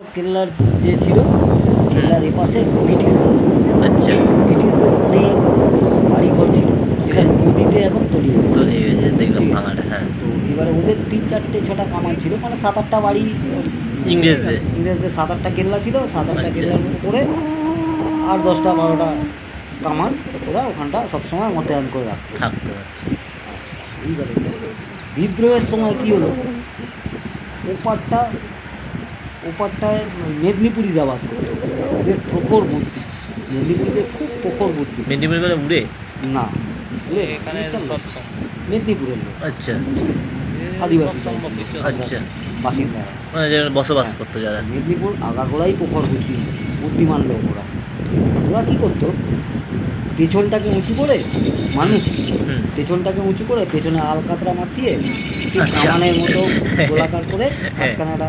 কেল্লার যে ছিল কেল্লার এপাশে ব্রিটিশ আচ্ছা। ব্রিটিশদের অনেক বাড়িঘর ছিল যেটা নদীতে এখন তলিয়ে গেছে। তো দেখলাম ভাঙাটা হ্যাঁ। তো এবারে ওদের তিন চারটে ছটা কামান ছিল মানে সাত আটটা বাড়ি। ইংরেজদের? ইংরেজদের সাত আটটা কেল্লা ছিল সাত আটটা আচ্ছা। কেল্লার উপরে আর দশটা বারোটা কামান ওরা ওখানটা সবসময় মোতায়েন করে রাখতো। থাকতে পারছে বিদ্রোহের সময় কী হলো? ওপারটা ওপারটায় মেদিনীপুরিরা বাস করতো। ওদের প্রখর বুদ্ধি মেদিনীপুরিতে খুব প্রখর বুদ্ধি মেদিনীপুর বেলা উড়ে? না। বুঝলে? মেদিনীপুরের লোক। আচ্ছা। আদিবাসী আচ্ছা। বাসিন্দা মানে বসবাস করতো যারা। মেদিনীপুর আগাগোড়াই প্রখর বুদ্ধি বুদ্ধিমান লোক ওরা। ওরা কী করতো? পেছনটাকে উঁচু করে মানুষ পেছনটাকে উঁচু করে পেছনে আলকাতরা মাটিয়ে আচ্ছা। কামানের মতো গোলাকার করে হ্যাঁ। মাঝখানে একটা